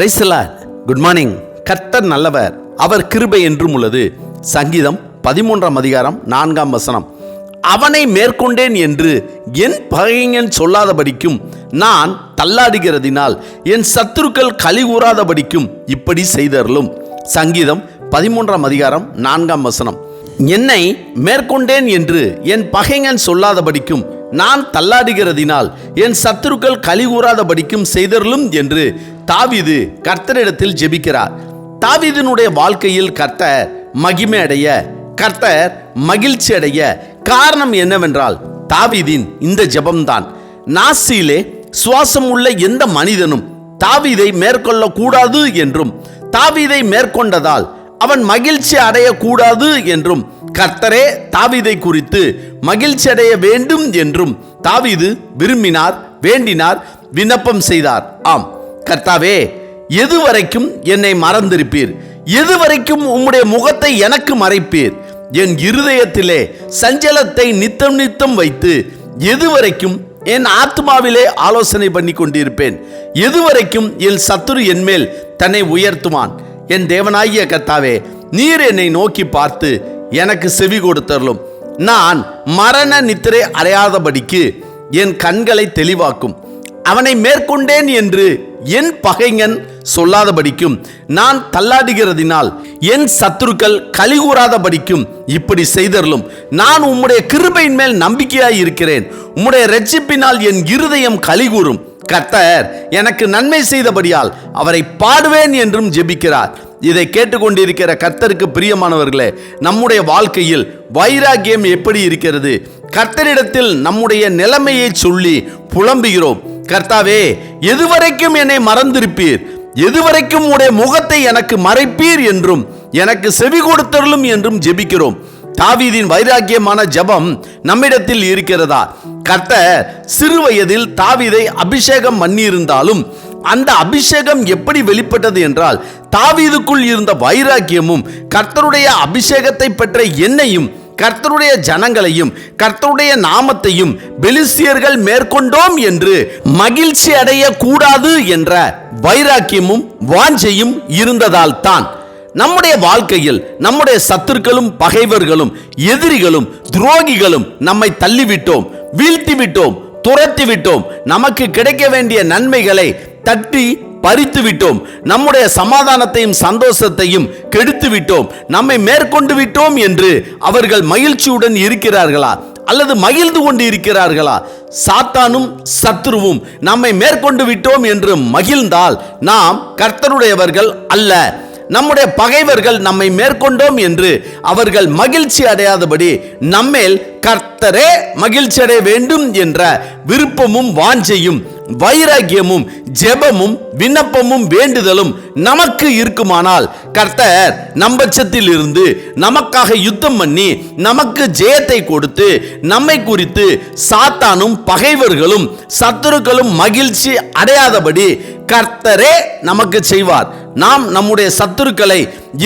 பிரைசலா good morning கர்த்தர் நல்லவர். அவர் கிருபை என்றும் உள்ளது. சங்கீதம் பதிமூன்றாம் அதிகாரம் நான்காம் வசனம். அவனை மேற்கொண்டேன் என்று என் பகைஞன் சொல்லாதபடிக்கும் நான் தள்ளாடுகிறதினால் என் சத்துருக்கள் கழி கூறாதபடிக்கும் இப்படி செய்தருளும். சங்கீதம் பதிமூன்றாம் அதிகாரம் நான்காம் வசனம். என்னை மேற்கொண்டேன் என்று என் பகைஞன் சொல்லாதபடிக்கும் நான் தள்ளாடுகிறதினால் என் சத்துருக்கள் களி கூறாதபடிக்கும் செய்தருளும் என்று தாவீது கர்த்தரிடத்தில் ஜெபிக்கிறார். தாவீதினுடைய வாழ்க்கையில் கர்த்தர் மகிமை அடைய கர்த்தர் மகிழ்ச்சி அடைய காரணம் என்னவென்றால் தாவிதின் இந்த ஜெபம்தான். நாசியிலே சுவாசம் உள்ள எந்த மனிதனும் தாவீதை மேற்கொள்ளக்கூடாது என்றும் தாவீதை மேற்கொண்டதால் அவன் மகிழ்ச்சி அடையக்கூடாது என்றும் கர்த்தரே தாவிதை குறித்து மகிழ்ச்சி அடைய வேண்டும் என்றும் தாவிது விரும்பினார் வேண்டினார் விண்ணப்பம் செய்தார். ஆம். கர்த்தாவே எதுவரைக்கும் என்னை மறந்திருப்பீர்? எதுவரைக்கும் உம்முடைய முகத்தை எனக்கு மறைப்பீர்? என் இருதயத்திலே சஞ்சலத்தை நித்தம் நித்தம் வைத்து எதுவரைக்கும் என் ஆத்மாவிலே ஆலோசனை பண்ணி கொண்டிருப்பேன். எதுவரைக்கும் என் சத்துரு என்மேல் தன்னை உயர்த்துவான். என் தேவனாகிய கர்த்தாவே நீர் என்னை நோக்கி பார்த்து எனக்கு செவி கொடுத்தருளும். நான் மரண நித்திரை அடையாதபடிக்கு என் கண்களை தெளிவாக்கும். அவனை மேற்கொண்டேன் என்று என் பகைஞன் சொல்லாதபடிக்கும். நான் தள்ளாடுகிறதினால் என் சத்துருக்கள் கலிகூறாதபடிக்கும் இப்படி செய்தருளும். நான் உம்முடைய கிருபையின் மேல் நம்பிக்கையாய் இருக்கிறேன். உம்முடைய ரட்சிப்பினால் என் இருதயம் கலிகூறும். கர்த்தர் எனக்கு நன்மை செய்தபடியால் அவரை பாடுவேன் என்றும் ஜெபிக்கிறார். இதை கேட்டுக்கொண்டிருக்கிற கர்த்தருக்கு பிரியமானவர்களே நம்முடைய வாழ்க்கையில் வைராக்கியம் எப்படி இருக்கிறது? கர்த்தரிடத்தில் நம்முடைய நிலைமையை சொல்லி புலம்புகிறோம். கர்த்தாவே எதுவரைக்கும் என்னை மறந்திருப்பீர்? எதுவரைக்கும் உடைய முகத்தை எனக்கு மறைப்பீர் என்றும் எனக்கு செவி கொடுத்தருளும் என்றும் ஜெபிக்கிறோம். தாவீதின் வைராக்கியமான ஜெபம் நம்மிடத்தில் இருக்கிறதா? கர்த்தர் சிறு வயதில் தாவீதை அபிஷேகம் பண்ணியிருந்தாலும் அந்த அபிஷேகம் எப்படி வெளிப்பட்டது என்றால் தாவீதுக்குள் இருந்த வைராக்கியமும் கர்த்தருடைய அபிஷேகத்தை பெற்ற என்னையும் கர்த்தருடைய ஜனங்களையும் கர்த்தருடைய நாமத்தையும் பெலிஸ்தியர்கள் மேற்கொண்டோம் என்று மகிழ்ச்சி அடைய கூடாது என்ற வைராக்கியமும் வாஞ்சையும் இருந்ததால் தான். நம்முடைய வாழ்க்கையில் நம்முடைய சத்துருக்களும் பகைவர்களும் எதிரிகளும் துரோகிகளும் நம்மை தள்ளிவிட்டோம் வீழ்த்திவிட்டோம் துரத்திவிட்டோம். துரத்தி விட்டோம் நமக்கு கிடைக்க வேண்டிய நன்மைகளை தட்டி பறித்து விட்டோம். நம்முடைய சமாதானத்தையும் சந்தோஷத்தையும் கெடுத்து விட்டோம். நம்மை மேற்கொண்டு விட்டோம் என்று அவர்கள் மகிழ்ச்சியுடன் இருக்கிறார்களா? அல்லது மகிழ்ந்து கொண்டு இருக்கிறார்களா? சாத்தானும் சத்ருவும் நம்மை மேற்கொண்டு விட்டோம் என்று மகிழ்ந்தால் நாம் கர்த்தருடையவர்கள் அல்ல. நம்முடைய பகைவர்கள் நம்மை மேற்கொண்டோம் என்று அவர்கள் மகிழ்ச்சி அடையாதபடி நம்மேல் கர்த்தரே மகிழ்ச்சி அடைய வேண்டும் என்ற விருப்பமும் வாஞ்சையும் வைராக்கியமும் ஜெபமும் விண்ணப்பமும் வேண்டுதலும் நமக்கு இருக்குமானால் கர்த்தர் நம்பட்சத்தில் இருந்து நமக்காக யுத்தம் பண்ணி நமக்கு ஜெயத்தை கொடுத்து நம்மை குறித்து சாத்தானும் பகைவர்களும் சத்துருக்களும் மகிழ்ச்சி அடையாதபடி கர்த்தரே நமக்கு செய்வார். நாம் நம்முடைய சத்துருக்களை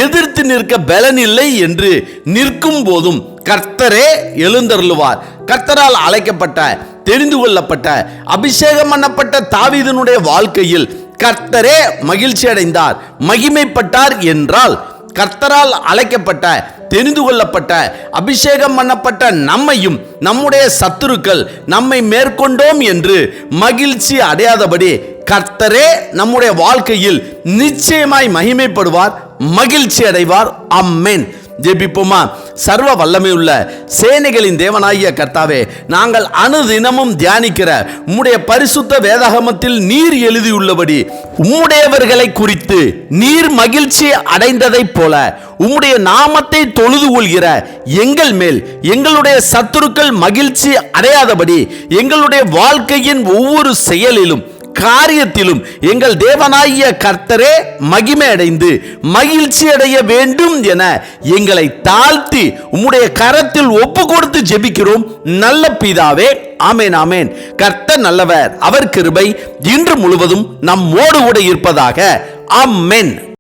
எதிர்த்து நிற்க பலன் இல்லை என்று நிற்கும் போதும் கர்த்தரே எழுந்தருளுவார். கர்த்தரால் அழைக்கப்பட்ட தெரிந்து கொள்ளப்பட்ட அபிஷேகம் பண்ணப்பட்ட தாவீதனுடைய வாழ்க்கையில் கர்த்தரே மகிழ்ச்சி அடைந்தார் மகிமைப்பட்டார் என்றால் கர்த்தரால் அழைக்கப்பட்ட தெரிந்து கொள்ளப்பட்ட அபிஷேகம் பண்ணப்பட்ட நம்மையும் நம்முடைய சத்துருக்கள் நம்மை மேற்கொண்டோம் என்று மகிழ்ச்சி அடையாதபடி கர்த்தரே நம்முடைய வாழ்க்கையில் நிச்சயமாய் மகிமைப்படுவார் மகிழ்ச்சி அடைவார். அம்மேன். ஜெபிப்போமா? சர்வ வல்லமை உள்ள சேனைகளின் தேவனாகிய கர்த்தாவே நாங்கள் அனுதினமும் தியானிக்கிற உம்முடைய பரிசுத்த வேதாகமத்தில் நீர் எழுதியுள்ளபடி உம்முடையவர்களை குறித்து நீர் மகிழ்ச்சி அடைந்ததைப் போல உம்முடைய நாமத்தை தொழுது கொள்கிற எங்கள் மேல் எங்களுடைய சத்துருக்கள் மகிழ்ச்சி அடையாதபடி எங்களுடைய வாழ்க்கையின் ஒவ்வொரு செயலிலும் காரியத்திலும் எங்கள் தேவனாகிய கர்த்தரே மகிமை அடைந்து மகிழ்ச்சி அடைய வேண்டும் என எங்களை தாழ்த்தி உம்முடைய கரத்தில் ஒப்பு கொடுத்து ஜெபிக்கிறோம். நல்ல பிதாவே ஆமேன் ஆமேன். கர்த்தர் நல்லவர் அவர் கிருபை இன்று முழுவதும் நம்மோடு கூட இருப்பதாக. அம்மேன்